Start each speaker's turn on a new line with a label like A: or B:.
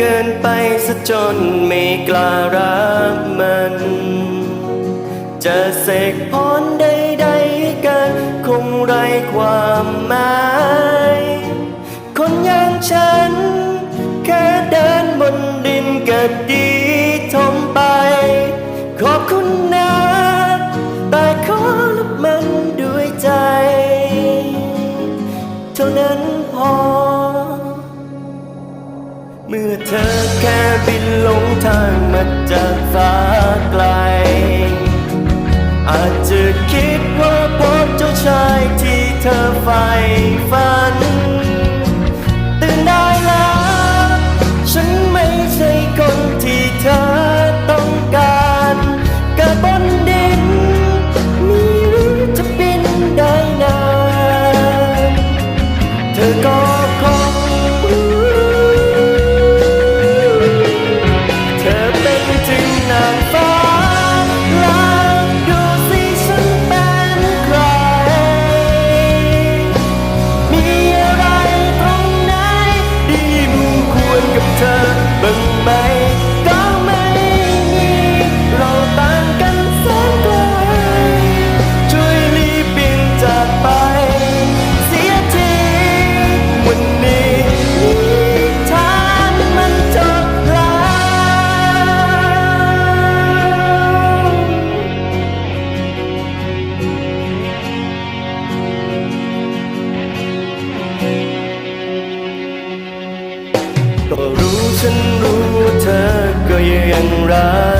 A: กินไปซะจนไม่กล้ารักมัน จะเสกพรใดๆใกันคงไรความหมาย คนอย่างฉัน แค่เดินบนดินก็ดีทมไป ขอบคุณนะแต่ขอรับมัน เมื่อเธอแค่บินหลงทางมาจากฟ้าไกล อาจจะคิดว่าพบเจ้าชายที่เธอใฝ่ฝัน ก็รู้ฉันรู้ว่าเธอก็ยังรัก